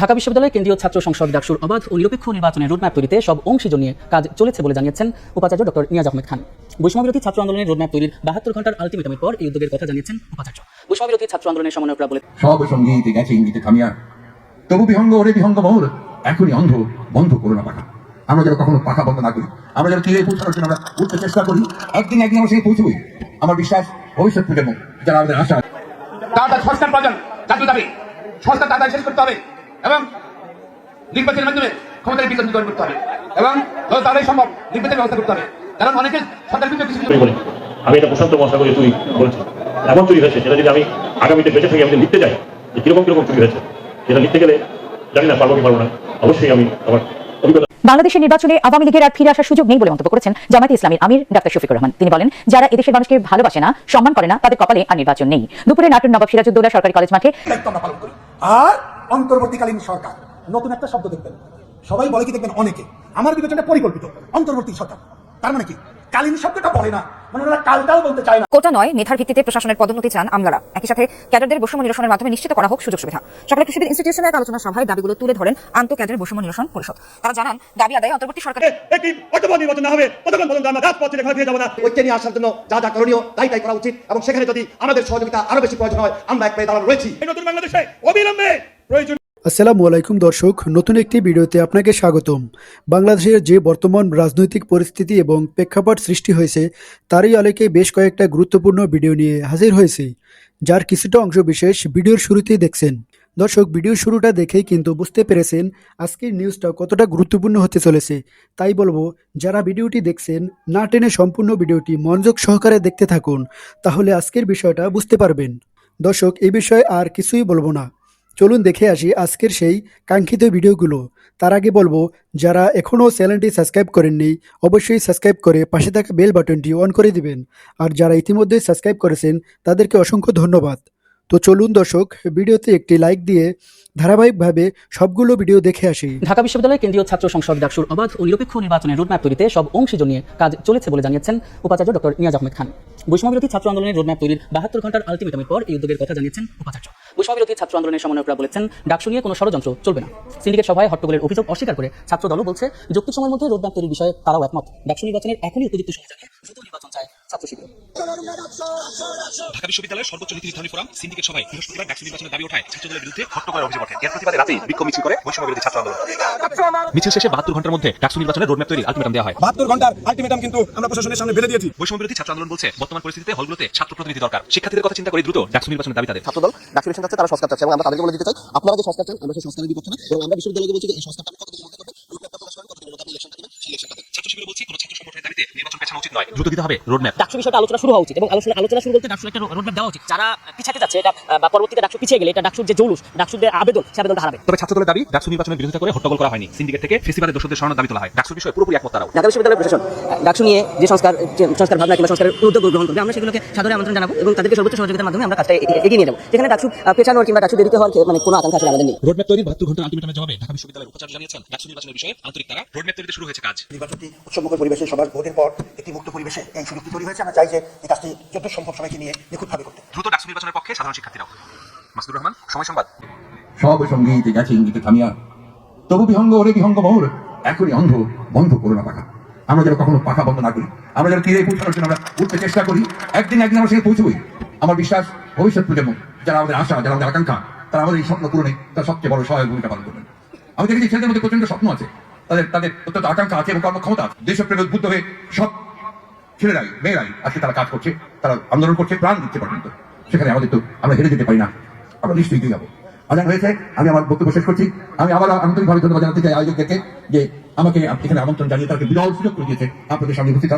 ঢাকা বিশ্ববিদ্যালয়ের কেন্দ্রীয় ছাত্র সংসদ ডাকসুর অবাধ ও নিরপেক্ষ নির্বাচনের রোডম্যাপ তৈরিতে সব অংশীজন নিয়ে কাজ চলেছে বলে জানিয়েছেন উপাচার্য ডক্টর নিয়াজ আহমেদ খান। বৈষম্যবিরোধী ছাত্র আন্দোলনের রোডম্যাপ তৈরির বাহাত্তর ঘণ্টার আলটিমেটামের পর এই উদ্যোগের কথা জানিয়েছেন উপাচার্য। বৈষম্যবিরোধী ছাত্র আন্দোলনের সমন্বয়করা বলে সব সঙ্গীতে গেছে ইঙ্গিতে থামিয়া। তবু বিহঙ্গ ওরে বিহঙ্গ মোর এখনই অন্ধ বন্ধ করো না পাখা। আমরা যেন কখনো পাখা বন্ধ না করি। আমরা যেন তীরে পৌঁছানোর জন্য আমরা উঠতে চেষ্টা করি। একদিন একদিন আমরা সেখানে পৌঁছবই। আমার বিশ্বাস ভবিষ্যৎ প্রজন্ম যারা আমাদের আশা তাড়াতাড়ি সংস্কার প্রয়োজন জাতীয় দাবি। সংস্কার তাড়াতাড়ি শেষ করতে হবে। এবং নির্বাচনের মাধ্যমে ক্ষমতার বিকাশ নির্ধারণ করতে হবে। এবং যত তাড়াতাড়ি সম্ভব নির্বাচনের ব্যবস্থা করতে হবে। কারণ অনেকে সরকার বিরুদ্ধে কিছু আমি এটা প্রশান্ত মহাসাগরে তুই বলছি এমন চুরি হয়েছে সেটা যদি আমি আগামীতে বেঁচে থাকি আমি যদি লিখতে যাই যে কীরকম কীরকম চুরি হয়েছে সেটা লিখতে গেলে জানি না পারব কি পারব না। অবশ্যই আমি আমার অভিজ্ঞতা বাংলাদেশের নির্বাচনে আওয়ামী লীগের আর ফিরে আসার সুযোগ নেই বলে মন্তব্য করেছেন জামায়াতে ইসলামীর আমির ডাক্তার শফিকুর রহমান। তিনি বলেন যারা এদেশের মানুষকে ভালোবাসে না সম্মান করে না তাদের কপালে আর নির্বাচন নেই। দুপুরে নাটোর নবাব সিরাজউদ্দৌলা সরকারি কলেজ মাঠে আর অন্তর্বর্তীকালীন সরকার। নতুন একটা শব্দ দেখবেন। সবাই বলে কি দেখবেন? অনেকে। আমার বিবেচনা পরিকল্পিত। অন্তর্বর্তী সরকার। তার মানে কি? কালীন শব্দটা বলে না। মানে ওরা কালটাও বলতে চায় না। কোটা নয় মেধার ভিত্তিতে প্রশাসনের পদোন্নতি চান আমলারা। একই সাথে ক্যাডারদের বৈষম্য নিরসনের মাধ্যমে নিশ্চিত করা হোক সুযোগ সুবিধা। সকালে কৃষি ইনস্টিটিউশনের এক আলোচনা সভায় দাবিগুলো তুলে ধরেন আন্ত ক্যাডার বৈষম্য নিরসন পরিষদ। তারা জানান দাবি আদায় অন্তর্বর্তী সরকারের একটি অর্থবহ নির্বাচন না হবে? ততক্ষণ পর্যন্ত আমরা? রাজপথে ঘরে ফিরে যাব না। ঐক্য নিয়ে আসার জন্য যা যা করণীয় তাই তাই করা উচিত। এবং সেখানে যদি আমাদের সহযোগিতা আরও বেশি প্রয়োজন হয় আমরা এক পেয়ে দাঁড়ানো রয়েছি। নতুন বাংলাদেশে অবিলম্বে প্রয়োজন আসসালামু আলাইকুম দর্শক, নতুন একটি ভিডিওতে আপনাকে স্বাগতম। বাংলাদেশের যে বর্তমান রাজনৈতিক পরিস্থিতি এবং প্রেক্ষাপট সৃষ্টি হয়েছে, তারই আলোকে বেশ কয়েকটা গুরুত্বপূর্ণ ভিডিও নিয়ে হাজির হয়েছে, যার কিছুটা অংশ বিশেষ ভিডিওর শুরুতেই দেখছেন। দর্শক ভিডিও শুরুটা দেখেই কিন্তু বুঝতে পেরেছেন আজকের নিউজটা কতটা গুরুত্বপূর্ণ হতে চলেছে। তাই বলব, যারা ভিডিওটি দেখছেন, না টেনে সম্পূর্ণ ভিডিওটি মনোযোগ সহকারে দেখতে থাকুন, তাহলে আজকের বিষয়টা বুঝতে পারবেন। দর্শক এই বিষয়ে আর কিছুই বলব না। চলুন দেখে আসি আজকের সেই কাঙ্ক্ষিত ভিডিওগুলো। তার আগে বলব, যারা এখনও চ্যানেলটি সাবস্ক্রাইব করেননি, অবশ্যই সাবস্ক্রাইব করে পাশে থাকা বেল বাটনটি অন করে দিবেন। আর যারা ইতিমধ্যেই সাবস্ক্রাইব করেছেন, তাদেরকে অসংখ্য ধন্যবাদ। তো চলুন দর্শক, ভিডিওতে একটি লাইক দিয়ে ধারাবাহিকভাবে সবগুলো ভিডিও দেখে আসি। ঢাকা বিশ্ববিদ্যালয়ের কেন্দ্রীয় ছাত্র সংসদ ডাকসুর অবাধ ও নিরপেক্ষ নির্বাচনের রোডম্যাপ তৈরিতে সব অংশীজন নিয়ে কাজ চলেছে বলে জানিয়েছেন উপাচার্য ডক্টর নিয়াজ আহমেদ খান। বৈষম্যবিরোধী ছাত্র আন্দোলনের রোডম্যাপ তৈরির বাহাত্তর ঘণ্টার আলটিমেটামের পর এই উদ্যোগের কথা জানিয়েছেন উপাচার্য। বৈষম্যবিরোধী ছাত্র আন্দোলনের সমন্বয়করা বলেছেন, ডাকসু নিয়ে কোনো ষড়যন্ত্র চলবে না। সিন্ডিকেট সভায় হট্টগোলের অভিযোগ অস্বীকার করে ছাত্র দলও বলছে যুক্তি সময়ের মধ্যে রোডম্যাপ তৈরির বিষয়ে তারাও একমত। ডাকসু নির্বাচনের এখনই উপযুক্ত সময় জানিয়ে দ্রুত নির্বাচন চায় ছাত্র শিবির ঢাকা বিশ্ববিদ্যালয়ের সর্বোচ্চ নীতি নির্ধারণী ফোরাম সিন্ডিকেট সভায় বৃহস্পতিবার ডাকসু নির্বাচনের দাবি ওঠায় ছাত্রদলের বিরুদ্ধে হট্টগোলের অভিযোগ ওঠে। এর প্রতিবাদে রাতেই বিক্ষোভ মিছিল করে বৈষম্য বিরোধী ছাত্র আন্দোলন। মিছিল শেষে বাহাত্তর ঘণ্টার মধ্যে ডাকসু নির্বাচনের রোডম্যাপ তৈরি আলটিমেটাম দেওয়া হয়। বাহাত্তর ঘণ্টার আলটিমেটাম কিন্তু আমরা প্রশাসনের সামনে বেঁধে দিয়েছি। বৈষম্য বিরোধী ছাত্র আন্দোলন বলছে বর্তমান পরিস্থিতিতে হলগুলোতে ছাত্র প্রতিনিধি দরকার। শিক্ষার্থীদের কথা চিন্তা করে দ্রুত ডাকসু নির্বাচনের দাবি তাদের। ছাত্রদল ইলেকশন চাচ্ছে তারা সংস্কার চাচ্ছে এবং আমরা তাদেরকে বলে দিতে চাই আপনারা যে সংস্কার চান আমরা সেই সংস্কারের বিপক্ষে না। এবং আমরা বিশ্ববিদ্যালয়কে বলছি যে এই সংস্কারটা আপনি কতদিনের মধ্যে করবেন রূপরেখা প্রকাশ করেন কতদিনের মধ্যে আপনি ইলেকশনটা দেবেন সেই ইলেকশনটা ছাত্র শিবির বলছি কোনো ছাত্র সংগঠনের দাবিতে নির্বাচন পেছানো উচিত নয় দ্রুত দিতে হবে রোডম্যাপ ডাকসু বিষয়টা আলোচনা শুরু হওয়া উচিত এবং আলোচনা আলোচনা শুরু বলতে ডাকসু একটা রোডম্যাপ দেওয়া উচিত। যারা পিছাতে যাচ্ছে এটা বা পরবর্তীতে ডাকসু পিছিয়ে গেলে এটা ডাকসুর যে জৌলুস ডাকসুদের আবেদন সে আবেদনটা হারাবে। তবে ছাত্রদলের দাবি ডাকসু নির্বাচনের বিরোধিতা করে হট্টগোল করা হয়নি। সিন্ডিকেট থেকে ফেসিবাদের দোষদের সরানোর দাবি তোলা হয়। ডাকসুর বিষয়ে পুরোপুরি একমত তারাও। ঢাকা বিশ্ববিদ্যালয় প্রশাসন ডাকসু নিয়ে যে সংস্কার সংস্কার ভাবনা কিংবা সংস্কারের উদ্যোগ গ্রহণ করবে আমরা সেগুলোকে সাদরে আমন্ত্রণ জানাব এবং তাদেরকে সর্বোচ্চ সহযোগিতার মাধ্যমে আমরা কাজটা এগিয়ে নিয়ে যাব। যেখানে ডাকসু পেছানোর কিংবা ডাকসু দেরিতে হওয়ার মানে কোনো আকাঙ্ক্ষা আসলে আমাদের নেই রোডম্যাপ তৈরির বাহাত্তর ঘণ্টার আলটিমেটামের জবাবে ঢাকা বিশ্ববিদ্যালয়ের উপাচার্য জানিয়েছেন ডাকসু নির্বাচনের বিষয়ে আন্তরিক তারা রোডম্যাপ তৈরিতে শুরু হয়েছে কাজ। নির্বাচনটি উৎসবমুখর পরিবেশে সবার ভোটের পর একটি মুক্ত পরিবেশে এই সুযোগটি তৈরি হয়েছে। আমরা চাই যে এই কাজটি যত সম্ভব সবাইকে নিয়ে নিখুঁতভাবে করতে। দ্রুত ডাকসু নির্বাচনের পক্ষে সাধারণ শিক্ষার্থীরাও। মাসুদুর রহমান সময় সংবাদ। সব সঙ্গীতে গেছে ইঙ্গিতে থামিয়া। তবু বিহঙ্গ ওরে বিহঙ্গ মোর এখনই অন্ধ বন্ধ করো না পাখা। আমরা যেন কখনো পাখা বন্ধ না করি। আমরা যেন তীরে পৌঁছানোর জন্য আমরা উঠতে চেষ্টা করি। একদিন একদিন আমরা সেখানে পৌঁছবই। আমার বিশ্বাস ভবিষ্যৎ প্রজন্ম যারা আমাদের আশা যারা আমাদের আকাঙ্ক্ষা তারা আমাদের এই স্বপ্ন পূরণে তার সবচেয়ে বড় সহায়ক ভূমিকা পালন করবেন। আমি দেখেছি ছেলেদের মধ্যে প্রচণ্ড স্বপ্ন আছে। তাদের তাদের অত্যন্ত আকাঙ্ক্ষা আছে এবং কর্মক্ষমতা আছে। দেশপ্রেমে উদ্বুদ্ধ হয়ে সব ছেলেরাই, মেয়েরাই আজকে তারা কাজ করছে, তারা আন্দোলন করছে, প্রাণ দিচ্ছে পর্যন্ত। সেখানে আমাদের তো আমরা হেরে যেতে পারি না। আমরা নিশ্চয়ই এগিয়ে যাব। আজান হয়েছে, আমি আমার বক্তব্য শেষ করছি। আমি আবার আন্তরিকভাবে ধন্যবাদ জানাতে চাই আয়োজকদেরকে যে আমাকে এখানে আমন্ত্রণ জানিয়ে তাদেরকে বিরল সুযোগ করে দিয়েছে। আপনাদের সামনে উপস্থিত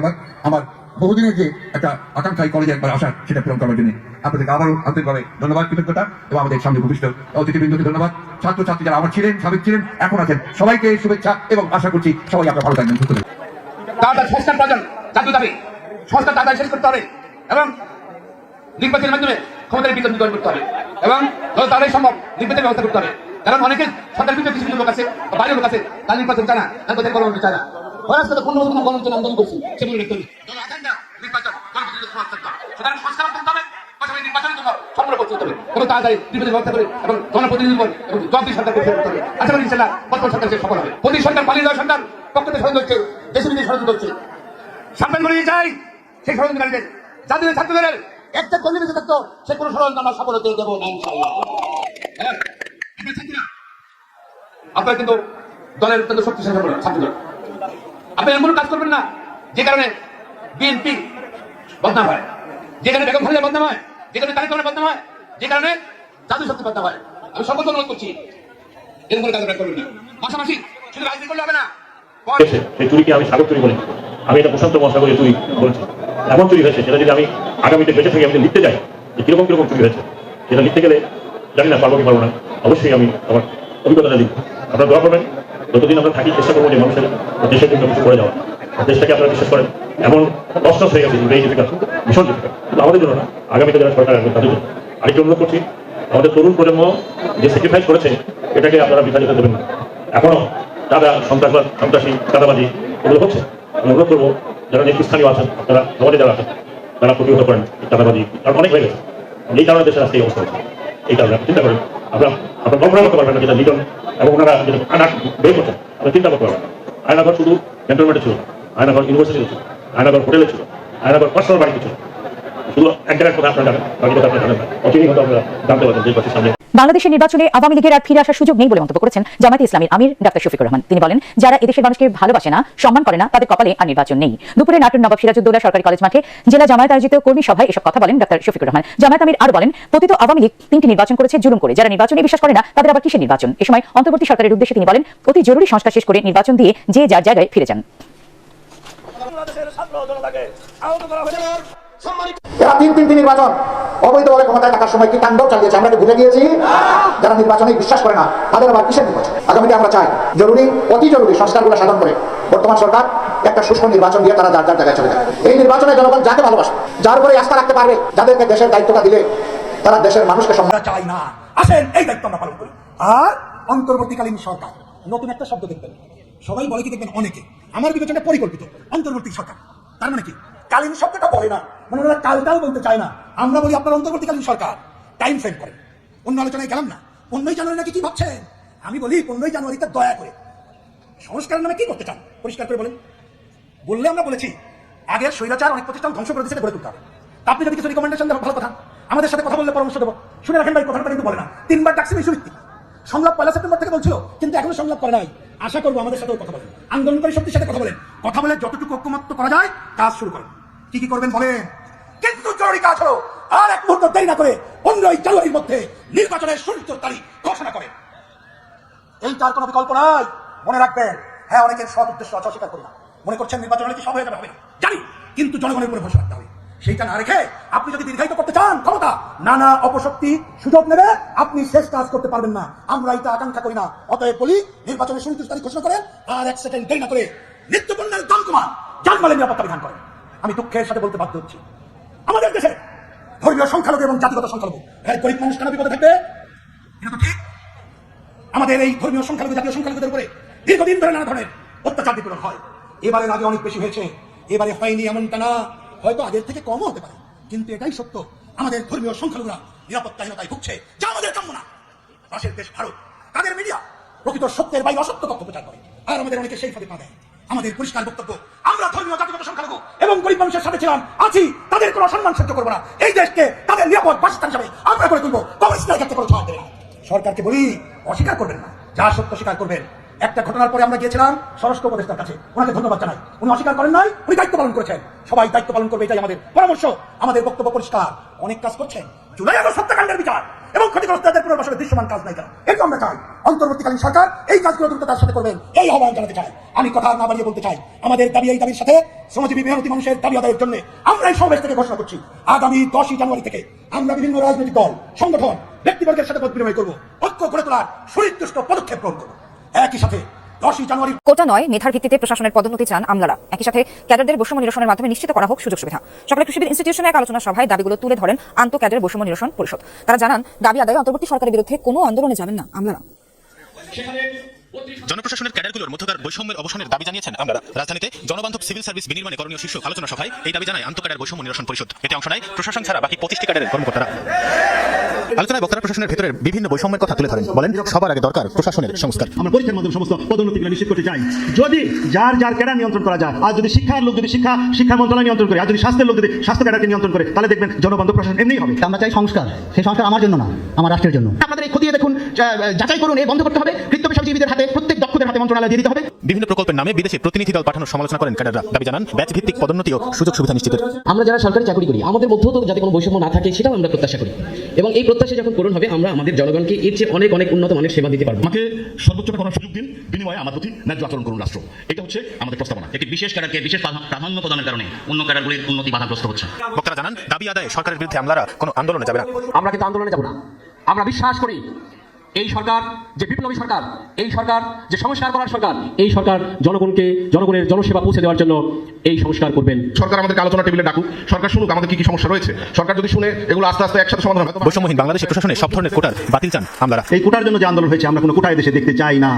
আমার বহুদিনের যে একটা আকাঙ্ক্ষা এই কলেজে একবার আসা সেটা পূরণ করার জন্য। আপনাদেরকে আবারও আন্তরিকভাবে ধন্যবাদ, কৃতজ্ঞতা এবং আমাদের সামনে ভূমিষ্ঠ অতিথিবৃন্দকে ধন্যবাদ। ছাত্র ছাত্রী যারা আমার ছিলেন, সাবেক ছিলেন, এখন আছেন, সবাইকে শুভেচ্ছা এবং আশা করছি সবাই আপনারা ভালো থাকবেন, সুস্থ সংস্কার প্রয়োজন দাবি। সংস্কার শেষ করতে হবে এবং নির্বাচনের মাধ্যমে ক্ষমতার করতে হবে এবং সম্ভব নির্বাচনের ব্যবস্থা করতে হবে। কারণ অনেকে সরকার বিরুদ্ধে কিছু কিছু লোক আছে বাইরের লোক আছে তার নির্বাচন চায় না, তাদের গণতন্ত্র চায় না। কথা কোনো সেগুলো করতে হবে এবং তাড়াতাড়ি বিপদের ব্যবস্থা করে এবং জনপ্রতিনিধি এবং জবাবদি সরকার হবে করি। ইনশাল্লাহ বর্তমান সরকার সে সফল হবে। প্রতি সরকার পালিয়ে যাওয়া সরকার পক্ষ থেকে ষড়যন্ত্র হচ্ছে, দেশে বিদেশে ষড়যন্ত্র হচ্ছে। সাবধান করে যাই সেই ষড়যন্ত্রকারীদের একটা কর্মী বেঁচে থাকতো, সে কোনো ষড়যন্ত্র আমরা সফল হতে দেবো না ইনশাল্লাহ হ্যাঁ? আপনারা কিন্তু দলের অত্যন্ত শক্তিশালী সম্পর্ক ছাত্রদল। আপনি এমন কাজ করবেন না, যে কারণে বিএনপি বদনাম হয়। যে কারণে বেগম খালেদা বদনাম হয় কারণে হয় যে কারণে জাতীয় শক্তি হয়। আমি সকলকে অনুরোধ করছি, এরকম কাজ করবেন না। পাশাপাশি শুধু রাজনীতি করলে হবে না সেই চুরিকে আমি আমি এটা প্রশান্ত বলছি। এমন চুরি হয়েছে, সেটা যদি আমি আগামীতে বেঁচে থাকি, আমি লিখতে যাই, যে কীরকম কীরকম চুরি হয়েছে, সেটা লিখতে গেলে জানি না, পারব কি পারব না। অবশ্যই আমি আমার অভিজ্ঞতাটা লিখব। আপনারা দোয়া করবেন, যতদিন আমরা থাকি, চেষ্টা করব যে মানুষের দেশের জন্য কিছু করে যাওয়া দেশটাকে আপনারা বিশ্বাস করেন, এমন হয়ে গেছে ভীষণ কিন্তু আমাদের জন্য না আগামীতে যারা সরকার আসবে তাদের আরেকটু অনুরোধ করছি, আমাদের তরুণ প্রজন্ম যে স্যাক্রিফাইস করেছে, এটাকে আপনারা যেতে দেবেন না। এখনও দাদা সন্ত্রাসবাদ, সন্ত্রাসী, চাঁদাবাজি এগুলো হচ্ছে। আমি অনুরোধ করব, যারা নেতৃস্থানীয় আছেন যারা সমাজে যারা আছেন, তারা প্রতিহত করেন চাঁদাবাজি, কারণ অনেক হয়ে গেছে। এই কারণে দেশের আজকে এই অবস্থা হচ্ছে এই কারণে চিন্তা করেন, আপনার আপনার কল্পনা করতে পারবেন না যেটা লিটন এবং ওনারা যেটা আনার বের করছেন আপনি চিন্তা করতে পারবেন আয়নাঘর শুধু ক্যান্টনমেন্টে ছিল। আয়নাঘর ইউনিভার্সিটিতে ছিল, আয়নাঘর হোটেলে ছিল, আয়নাঘর পার্সোনাল বাড়িতে ছিল। শুধু এক জায়গার কথা আপনারা জানেন বাকি কথা আপনারা জানেন অচিরেই হয়তো আপনারা জানতে পারবেন যে সামনে বাংলাদেশের নির্বাচনে আওয়ামী লীগের আর ফিরে আসার সুযোগ নেই বলে মন্তব্য করেছেন জামায়াতে ইসলামীর আমির ডাক্তার শফিকুর রহমান। তিনি বলেন যারা এদেশের মানুষকে ভালোবাসে না সম্মান করে না তাদের কপালে আর নির্বাচন নেই। দুপুরে নাটোর নবাব সিরাজউদ্দৌলা সরকারি কলেজ মাঠে জেলা জামায়াত আয়োজিত কর্মী সভায় এসব কথা বলেন ডাক্তার শফিকুর রহমান। জামায়াত আমির আরও বলেন পতিত আওয়ামী লীগ তিনটি নির্বাচন করেছে জুলুম করে। যারা নির্বাচনে বিশ্বাস করে না তাদের আবার কিসের নির্বাচন? এ সময় অন্তর্বর্তী সরকারের উদ্দেশ্যে তিনি বলেন অতি জরুরি সংস্কার শেষ করে নির্বাচন দিয়ে যে যার জায়গায় ফিরে যান। এরা তিন তিনটি নির্বাচন, অবৈধভাবে ক্ষমতায় থাকার সময় কি তাণ্ডব চালিয়েছে? আমরা ভুলে গিয়েছি। যারা নির্বাচনে বিশ্বাস করে না, তাদের আবার কিসের নির্বাচন? আগামীতে আমরা চাই জরুরি, অতি জরুরি সংস্কারগুলো সাধন করে বর্তমান সরকার একটা সুষ্ঠু নির্বাচন দিয়ে তারা যার যার জায়গায় চলে যায়। এই নির্বাচনে জনগণ যাকে ভালোবাসে, যার উপরে আস্থা রাখতে পারবে, যাদেরকে দেশের দায়িত্বটা দিলে তারা দেশের মানুষকে সম্মান চাই না। আসেন, এই দায়িত্ব আমরা পালন করি। আর অন্তর্বর্তীকালীন সরকার, নতুন একটা শব্দ দেখবেন। সবাই বলে কি দেখবেন? অনেকে। আমার বিবেচনা পরিকল্পিত অন্তর্বর্তী সরকার। তার মানে কি? কালীন শব্দটা বলে না। মানে ওনারা কালটাও বলতে চায় না। আমরা বলি, আপনার অন্তর্বর্তীকালীন সরকার। টাইম ফ্রেম করেন। অন্য আলোচনায় গেলাম না। পনেরোই জানুয়ারি নাকি কি ভাবছেন? আমি বলি, পনেরোই জানুয়ারিতে দয়া করে। সংস্কারের নামে কি করতে চান? পরিষ্কার করে বলেন। বললে আমরা বলেছি, আগের স্বৈরাচার অনেক প্রতিষ্ঠান ধ্বংস করে দিচ্ছে গড়ে তুলতে হবে। আপনি যদি কিছু রিকমেন্ডেশন দেন ভালো কথা। আমাদের সাথে কথা বললে পরামর্শ দেবো। শুনে রাখেন ভাই, কথাটা কিন্তু বলে না। তিনবার ডাকছে ইস্যু ভিত্তিক সংলাপ পয়লা সেপ্টেম্বর থেকে বলছিল, কিন্তু এখনও সংলাপ করে নাই। আশা করব আমাদের সাথেও কথা বলেন আন্দোলনকারী শক্তির সাথে কথা বলেন। কথা বলে যতটুকু ঐক্যমত্য করা যায়, কাজ শুরু করেন। কি কি করবেন বলেন? কিন্তু জরুরি কাজ হলো, আর এক মুহূর্ত দেরি না করে পনেরোই জানুয়ারির মধ্যে নির্বাচনের সুনির্দিষ্ট তারিখ ঘোষণা করেন। এইটার কোনো বিকল্প নাই। মনে রাখবেন হ্যাঁ অনেকের সৎ উদ্দেশ্য আছে, অস্বীকার করি না। মনে করছেন নির্বাচন হলে কি সব হয়ে যাবে। জানি, কিন্তু জনগণের উপরে ভরসা রাখতে হবে। সেইটা না রেখে আপনি যদি দীর্ঘায়িত করতে চান, ক্ষমতা, নানা অপশক্তি, সুযোগ নেবে, আপনি শেষ কাজ করতে পারবেন না। আমরা এটা আকাঙ্ক্ষা করি না। অতএব বলি, নির্বাচনের সুনির্দিষ্ট তারিখ ঘোষণা করেন, আর এক সেকেন্ড দেরি না করে নিত্যপণ্যের দাম জানমালের নিরাপত্তা বিধান করেন। আমি দুঃখের সাথে বলতে বাধ্য হচ্ছি। আমাদের দেশে ধর্মীয় সংখ্যালঘু এবং জাতিগত সংখ্যালঘু এর গরিব মানুষ কেন বিপদে থাকবে? ঠিক। আমাদের এই ধর্মীয় সংখ্যালঘু, জাতীয় সংখ্যালঘুদের উপরে দীর্ঘদিন ধরে নানা ধরনের অত্যাচার নিপীড়ন হয়। এবারের আগে অনেক বেশি হয়েছে। এবারে হয়নি এমনটা না। হয়তো আগের থেকে কমও হতে পারে। কিন্তু এটাই সত্য। আমাদের ধর্মীয় সংখ্যালঘুরা নিরাপত্তাহীনতায় ভুগছে। যা আমাদের কাম্য না। পাশের দেশ ভারত, তাদের মিডিয়া প্রকৃত সত্যের বাইরে অসত্য তথ্য প্রচার করে। আর আমাদের অনেকে সেই ফাঁদে পা দেয়। আমাদের পরিষ্কার বক্তব্য, আমরা ধর্মীয় গরিব মানুষের সাথে ছিলাম আছি তাদের কোনো সম্মান সহ্য করব না। এই দেশকে তাদের নিরাপদ বাসস্থান হিসাবে আমরা করে তুলবো না। সরকারকে বলি, অস্বীকার করবেন না। যা সত্য স্বীকার করবেন। একটা ঘটনার পরে আমরা গিয়েছিলাম স্বরাষ্ট্র উপদেষ্টার কাছে। ওনাকে ধন্যবাদ জানাই। উনি অস্বীকার করেন নাই, উনি দায়িত্ব পালন করেছেন। সবাই দায়িত্ব পালন করবে, এটাই আমাদের পরামর্শ। আমাদের বক্তব্য পরিষ্কার। অনেক কাজ করছেন। জুলাই আগস্ট হত্যাকাণ্ডের বিচার এবং ক্ষতিগ্রস্তদের পুনর্বাসনের দৃশ্যমান কাজ নাই কেন? এটা আমরা চাই। অন্তর্বর্তীকালীন সরকার এই কাজগুলো দ্রুত তার সাথে করবেন। এই আহ্বান জানাতে চাই। আমি কথা না বাড়িয়ে বলতে চাই। আমাদের দাবি এই দাবির সাথে শ্রমজীবী মেহনতি মানুষের দাবি আদায়ের জন্য আমরা এই সমাবেশ থেকে ঘোষণা করছি। আগামী দশই জানুয়ারি থেকে আমরা বিভিন্ন রাজনৈতিক দল, সংগঠন, ব্যক্তিবর্গের সাথে পথ বিনিময় করব। ঐক্য গড়ে তোলার সুনির্দিষ্ট পদক্ষেপ গ্রহণ করব। একই সাথে কোটা নয় মেধার ভিত্তিতে প্রশাসনের পদোন্নতি চান আমলারা। একই সাথে ক্যাডারদের বৈষম্য নিরসনের মাধ্যমে নিশ্চিত করা হোক সুযোগ সুবিধা। সকালে কৃষি ইনস্টিটিউশনে এক আলোচনা সভায় দাবিগুলো তুলে ধরেন আন্ত ক্যাডার বৈষম্য নিরসন পরিষদ। তারা জানান দাবি আদায় অন্তর্বর্তী সরকারের বিরুদ্ধে কোনো আন্দোলনে যাবেন না আমলারা। সেখানে জনপ্রশাসনের ক্যাডারগুলোর মধ্যকার বৈষম্যের অবসানের দাবি জানিয়েছেন আমরা রাজধানীতে জনবান্ধব সিভিল সার্ভিস বিনির্মাণে করণীয় শীর্ষক আলোচনা সভায় এই দাবি জানায় আন্তঃক্যাডার বৈষম্য নিরসন পরিষদ। এতে অংশ নেয় প্রশাসন ছাড়া বাকি পঁচিশটি ক্যাডারের কর্মকর্তারা। আলোচনায় বক্তারা প্রশাসনের ভেতরের বিভিন্ন বৈষম্যের কথা তুলে ধরেন। বলেন সবার আগে দরকার প্রশাসনের সংস্কার। আমরা পরীক্ষার মাধ্যমে সমস্ত পদোন্নতিগুলো নিশ্চিত করতে চাই। যদি যার যার ক্যাডার নিয়ন্ত্রণ করা যায় আর যদি শিক্ষার লোক যদি শিক্ষা শিক্ষা মন্ত্রণালয় নিয়ন্ত্রণ করে আর যদি স্বাস্থ্যের লোক যদি স্বাস্থ্য ক্যাডারকে নিয়ন্ত্রণ করে তাহলে দেখবেন জনবান্ধব প্রশাসন এমনিই হবে। আমরা চাই সংস্কার। সেই সংস্কার আমার জন্য না আমার রাষ্ট্রের জন্য। আপনাদের এই খতিয়ে দেখুন যাচাই করুন এই বন্ধ করতে হবে। কৃত্য পেশাজীবীদের হাতে প্রত্যেক দক্ষদের হাতে মন্ত্রণালয় দিয়ে দিতে হবে। বিভিন্ন প্রকল্পের নামে বিদেশে প্রতিনিধি দল পাঠানোর সমালোচনা করেন ক্যাডাররা। দাবি জানান ব্যাচ ভিত্তিক পদোন্নতি ও সুযোগ সুবিধা নিশ্চিতের আমরা যারা সরকারি চাকরি করি আমাদের মধ্যেও তো যাতে কোনো বৈষম্য না থাকে সেটাও আমরা প্রত্যাশা করি। এবং এই প্রত্যাশা যখন পূরণ হবে আমরা আমাদের জনগণকে এর চেয়ে অনেক অনেক উন্নত মানের সেবা দিতে পারব। আমাকে সর্বোচ্চটা করার সুযোগ দিন বিনিময়ে আমার প্রতি ন্যায্য আচরণ করুন রাষ্ট্র। এটা হচ্ছে আমাদের প্রস্তাবনা। একটি বিশেষ ক্যাডারকে বিশেষ প্রাধান্য প্রদানের কারণে অন্য ক্যাডারগুলির উন্নতি বাধাগ্রস্ত হচ্ছে। বক্তারা জানান দাবি আদায়ে সরকারের বিরুদ্ধে আমলারা কোনো আন্দোলনে যাবে না। আমরা কিন্তু আন্দোলনে যাব না। আমরা বিশ্বাস করি এই সরকার যে বিপ্লবী সরকার এই সরকার যে সংস্কার করার সরকার এই সরকার জনগণকে জনগণের জনসেবা পৌঁছে দেওয়ার জন্য এই সংস্কার করবেন। সরকার আমাদের আলোচনা টেবিলে ডাকুক। সরকার শুনুক আমাদের কি কি সমস্যা রয়েছে। সরকার যদি শুনে এগুলো আস্তে আস্তে একসাথে সমাধান হবে। বৈষম্যহীন বাংলাদেশের প্রশাসনে সব ধরনের কোটার বাতিল চান আমরা এই কোটার জন্য যে আন্দোলন হয়েছে আমরা কোনো কোটায় দেশে দেখতে চাই না।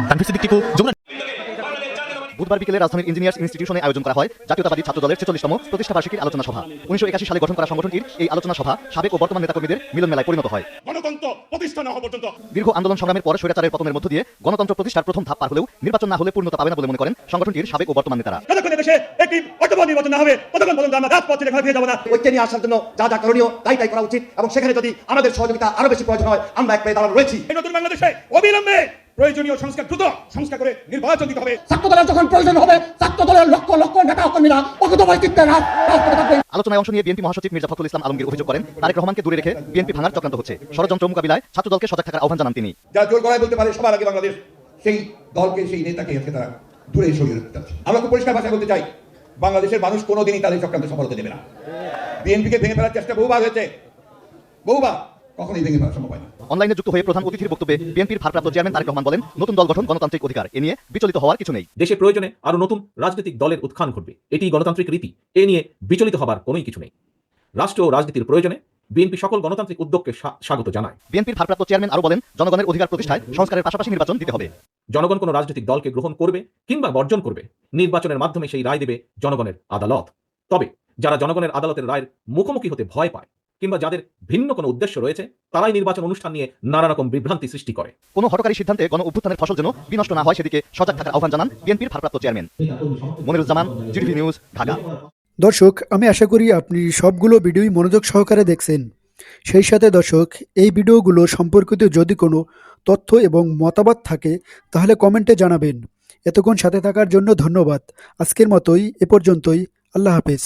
বুধবার বিকেলে রাজধানীর ইঞ্জিনিয়ার্স ইনস্টিটিউশনে আয়োজন করা হয় জাতীয়তাবাদী ছাত্র দলের ছেচল্লিশতম প্রতিষ্ঠা বার্ষিকীর আলোচনা সভা। উনিশশো একাশি সালে গঠন করা সংগঠনটির এই আলোচনা সভা সাবেক ও বর্তমান নেতাকর্মীদের মিলন মেলায় পরিণত হয়। গণতন্ত্র প্রতিষ্ঠা না হওয়া পর্যন্ত। দীর্ঘ আন্দোলন সংগ্রামের পর স্বৈরাচারের পতনের মধ্য দিয়ে গণতন্ত্র প্রতিষ্ঠার প্রথম ধাপ পার হলেও নির্বাচন না হলে পূর্ণতা পাবে না বলে মনে করেন সংগঠনটির সাবেক ও বর্তমান নেতারা। দেশে একটি অর্থবহ নির্বাচন না হবে ততক্ষণ পর্যন্ত আমরা রাজপথ ছেড়ে ঘরে ফিরে না ঐক্য আসার জন্য যা যা করণীয় তাই তাই করা উচিত এবং সেখানে যদি আমাদের সহযোগিতা আরও বেশি প্রয়োজন হয় আমরা এক পায়ে দাঁড়ানো রয়েছি। নতুন বাংলাদেশে অবিলম্বে প্রয়োজনীয় সংস্কার দ্রুত সংস্কার করে নির্বাচন দিতে হবে। ছাত্র দলের যখন প্রয়োজন হবে ছাত্র দলের লক্ষ লক্ষ নেতা কর্মীরা অকুত বৈচিত্র্যে রাজপথে আলোচনায় অংশ নিয়ে বিএনপি মহাসচিব মির্জা ফখরুল ইসলাম আলমগীর অভিযোগ করেন তারেক রহমানকে দূরে রেখে বিএনপি ভাঙার চক্রান্ত হচ্ছে। ষড়যন্ত্র মোকাবিলায় ছাত্র দলকে সজাগ থাকার আহ্বান জানান তিনি। যারা জোর গলায় বলতে পারে সবার আগে বাংলাদেশ সেই দলকে সেই নেতাকে আজকে তারা দূরে সরিয়ে রাখতে চাচ্ছে। আমরা খুব পরিষ্কার ভাষায় বলতে চাই বাংলাদেশের মানুষ কোনোদিনই তাদের চক্রান্ত সফল হতে দেবে না। বিএনপিকে ভেঙে ফেলার চেষ্টা বহুবার হয়েছে। বহুবার। কখনোই ভেঙে ফেলা সম্ভব হয় না। অনলাইনে যুক্ত হয়ে প্রধান অতিথির বক্তব্যে বিএনপির ভারপ্রাপ্ত চেয়ারম্যান তারেক রহমান বলেন নতুন দল গঠন গণতান্ত্রিক অধিকার এ নিয়ে বিচলিত হওয়ার কিছু নেই। দেশে প্রয়োজনে আরও নতুন রাজনৈতিক দলের উত্থান ঘটবে। এটি গণতান্ত্রিক রীতি এ নিয়ে বিচলিত হবার কোনোই কিছু নেই। রাষ্ট্র ও রাজনীতির প্রয়োজনে বিএনপি সকল গণতান্ত্রিক উদ্যোগকে স্বাগত জানায়। বিএনপির ভারপ্রাপ্ত চেয়ারম্যান আরও বলেন জনগণের অধিকার প্রতিষ্ঠায় সংস্কারের পাশাপাশি নির্বাচন দিতে হবে। জনগণ কোনো রাজনৈতিক দলকে গ্রহণ করবে কিংবা বর্জন করবে নির্বাচনের মাধ্যমে সেই রায় দেবে জনগণের আদালত। তবে যারা জনগণের আদালতের রায়ের মুখোমুখি হতে ভয় পায় কিংবা যাদের ভিন্ন কোনো উদ্দেশ্য রয়েছে তারাই নির্বাচন অনুষ্ঠান নিয়ে নানা রকম বিভ্রান্তি সৃষ্টি করে। কোনো হটকারী সিদ্ধান্তে গণ অভ্যুত্থানের ফসল যেন বিনষ্ট না হয় সেদিকে সজাগ থাকার আহ্বান জানান বিএনপির ভারপ্রাপ্ত chairman. Moniruzzaman GTV news Dhaka. দর্শক আমি আশা করি আপনি সবগুলো ভিডিওই মনোযোগ সহকারে দেখছেন। সেই সাথে দর্শক এই ভিডিওগুলো সম্পর্কিত যদি কোনো তথ্য এবং মতামত থাকে তাহলে কমেন্টে জানাবেন। এতক্ষণ সাথে থাকার জন্য ধন্যবাদ। আজকের মতোই এ পর্যন্তই। আল্লাহ হাফেজ।